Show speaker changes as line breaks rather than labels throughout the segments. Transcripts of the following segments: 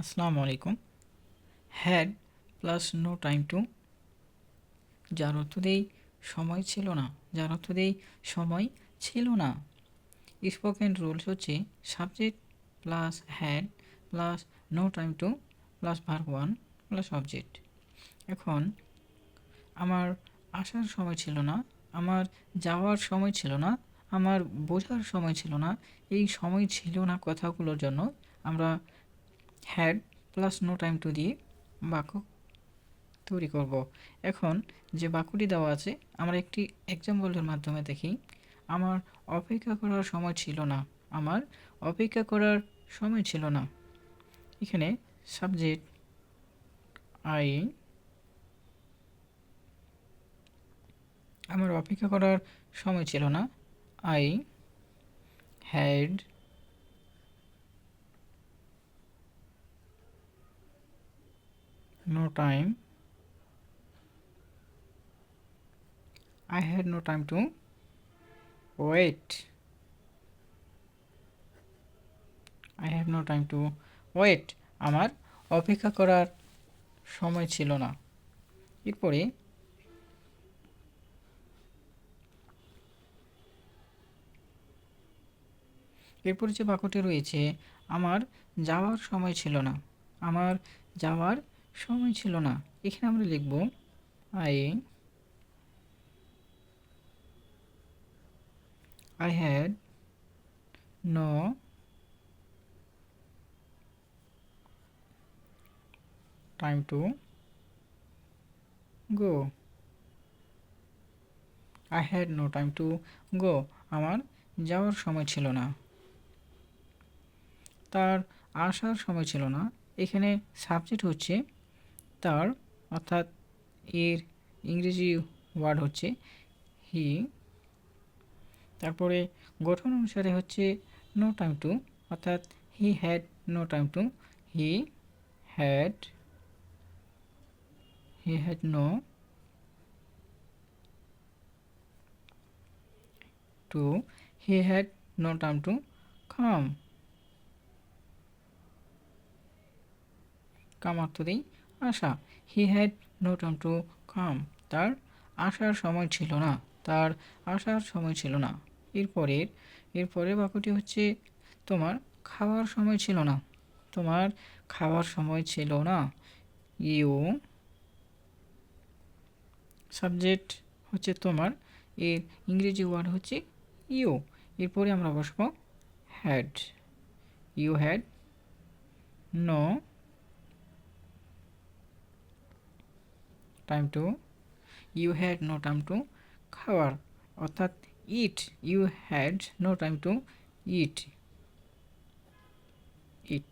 আসসালামু আলাইকুম। Had plus no time to যার অর্থ দেই সময় ছিল না। যার অর্থ দেই সময় ছিল না। স্পোকেন রুলস হচ্ছে subject plus had plus no time to plus verb one plus object এখন আমার আসার সময় ছিল না, আমার যাওয়ার সময় ছিল না, আমার বোঝার সময় ছিল না, এই সময় ছিল না কথাগুলোর জন্য আমরা had plus no time to দিয়ে বাক্য তৈরি করব। এখন যে বাক্যটি দেওয়া আছে, আমরা একটি এক্সাম্পলের মাধ্যমে দেখি। আমার অপেক্ষা করার সময় ছিল না। আমার অপেক্ষা করার সময় ছিল না। এখানে সাবজেক্ট আই আমার অপেক্ষা করার সময় ছিল না। I had no time. I had no time to wait. I have no time to wait. আমার অপেক্ষা করার সময় ছিল না। এরপরে এরপরে যে বাক্যটি রয়েছে, আমার যাওয়ার সময় ছিল না। আমার যাওয়ার সময় ছিল না। এখানে আমরা লিখব I I had no time to go I had no time to go আমার যাওয়ার সময় ছিল না। তার আসার সময় ছিল না। এখানে সাবজেক্ট হচ্ছে তার, অর্থাৎ এর ইংরেজি ওয়ার্ড হচ্ছে হি। তারপরে গঠন অনুসারে হচ্ছে নো টাইম টু অর্থাৎ he had no time to he had he had no to he had no time to come come অর্থ দিই আসা he had no time to come তার আসার সময় ছিল না। তার আসার সময় ছিল না। এরপরের এরপরের বাক্যটি হচ্ছে, তোমার খাওয়ার সময় ছিল না। তোমার খাওয়ার সময় ছিল না। ইউ সাবজেক্ট হচ্ছে তোমার। এর ইংরেজি ওয়ার্ড হচ্ছে ইউ। এরপরে আমরা বসবো had you had no time to you had no time to খাওয়ার অর্থাৎ eat you had no time to eat eat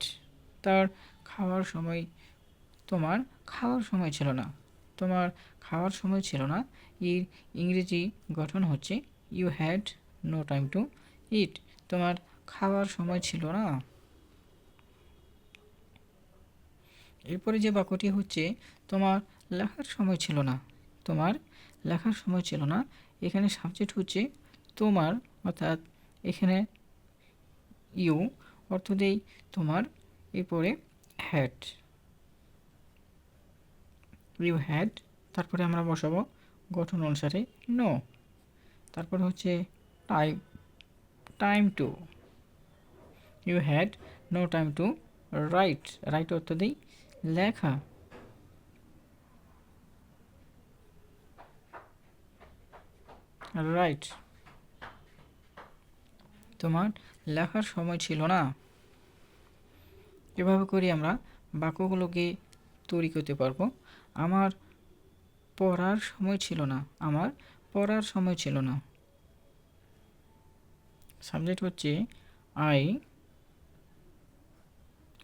তার খাওয়ার সময়, তোমার খাওয়ার সময় ছিল না। তোমার খাওয়ার সময় ছিল না। এর ইংরেজি গঠন হচ্ছে you had no time to eat তোমার খাওয়ার সময় ছিল না। এরপরে যে বাক্যটি হচ্ছে, তোমার লেখার সময় ছিল না। তোমার লেখার সময় ছিল না। এখানে সাবজেক্ট হচ্ছে তোমার, অর্থাৎ এখানে ইউ অর্থ দেই তোমার, এরপরে হ্যাড ইউ হ্যাড তারপরে আমরা বসাবো গঠন অনুসারে নো তারপরে হচ্ছে time time to you had no time to write write অর্থ দিই লেখা। রাইট তোমার লেখার সময় ছিল না। এভাবে করে আমরা বাক্যগুলোকে তৈরি করতে পারব। আমার পড়ার সময় ছিল না। আমার পড়ার সময় ছিল না। সাবজেক্ট হচ্ছে I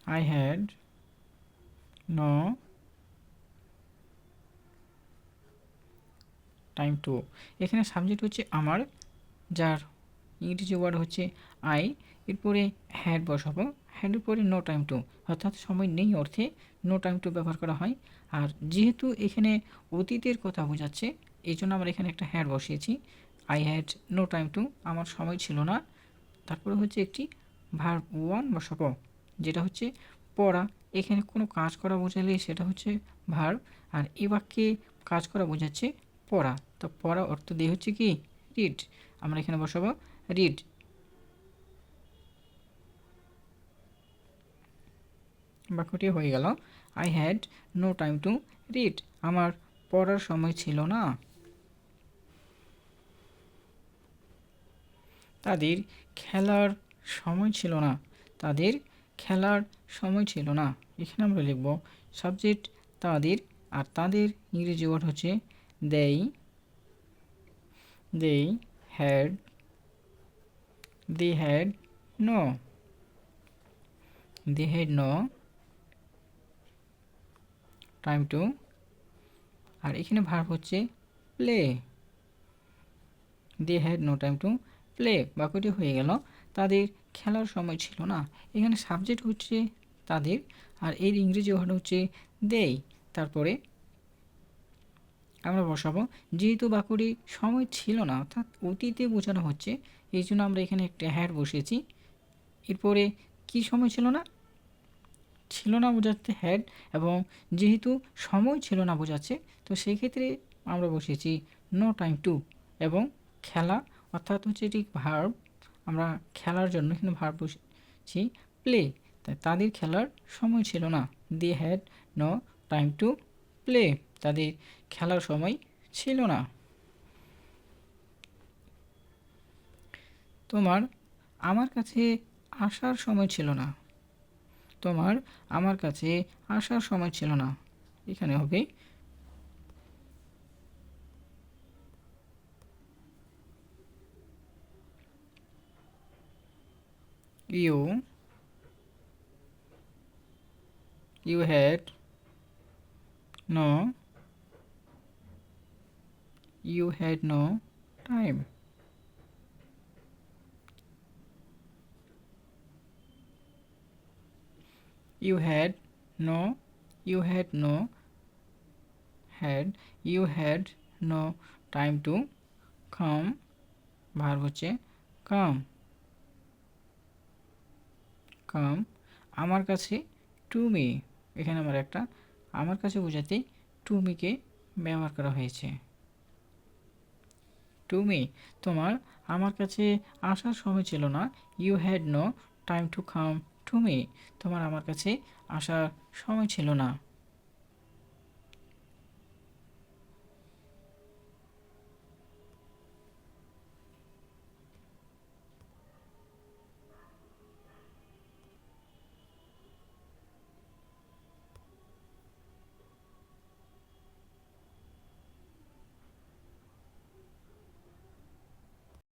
I had no time to এখানে সাবজেক্ট হচ্ছে আমার, যার ইংরেজি ওয়ার্ড হচ্ছে আই এরপরে হ্যাড বসাবো। হ্যাডের পরে নো টাইম টু অর্থাৎ সময় নেই অর্থে নো টাইম টু ব্যবহার করা হয়। আর যেহেতু এখানে অতীতের কথা বোঝাচ্ছে এই জন্য আমরা এখানে একটা হ্যাড বসিয়েছি। I had no time to আমার সময় ছিল না। তারপরে হচ্ছে একটি ভার ওয়ান বসাবো, যেটা হচ্ছে পড়া। এখানে কোনো কাজ করা বোঝালে সেটা হচ্ছে ভার আর এ বাক্যে কাজ করা বোঝাচ্ছে পড়া। তো পড়া অর্থ দিয়ে হচ্ছে কি? রিড আমরা এখানে বসাবো রিড বাক্যটি হয়ে গেল I had no time to read আমার পড়ার সময় ছিল না। তাদের খেলার সময় ছিল না। তাদের খেলার সময় ছিল না। এখানে আমরা লিখব সাবজেক্ট তাদের আর তাদের ইংরেজি ওয়ার্ড হচ্ছে they they had they had no they had no time to আর এখানে ভার্ব হচ্ছে play they had no time to play বাক্যটি হয়ে গেল। তাদের খেলার সময় ছিল না। এখানে সাবজেক্ট হচ্ছে তাদের। আর এর ইংরেজি ওয়ার্ড হচ্ছে দেই তারপরে আমরা বসাবো। যেহেতু বাক্যটি সময় ছিল না, অর্থাৎ অতীতে বোঝানো হচ্ছে, এই জন্য আমরা এখানে একটা হ্যাড বসিয়েছি। এরপরে কি সময় ছিল না? ছিল না বোঝাচ্ছে হ্যাড এবং যেহেতু সময় ছিল না বোঝাচ্ছে, তো সেই ক্ষেত্রে আমরা বসিয়েছি নো টাইম টু এবং খেলা, অর্থাৎ হচ্ছে এটি ভার্ব আমরা খেলার জন্য এখানে ভার্ব বসেছি প্লে তাই তাদের খেলার সময় ছিল না। They had no time to play তাদের খেলার সময় ছিল না। তোমার আমার কাছে আসার সময় ছিল না। তোমার আমার কাছে আসার সময় ছিল না। এখানে হবে you you had no you had no time you had no you had no had you had no time to come ভার হচ্ছে come কাম আমার কাছে টু মি এখানে আমার একটা আমার কাছে বোঝাতে টু মিকে ব্যবহার করা হয়েছে টু মি তোমার, আমার কাছে আসার সময় ছিল না। You had no time to come to me তোমার, আমার কাছে আসার সময় ছিল না।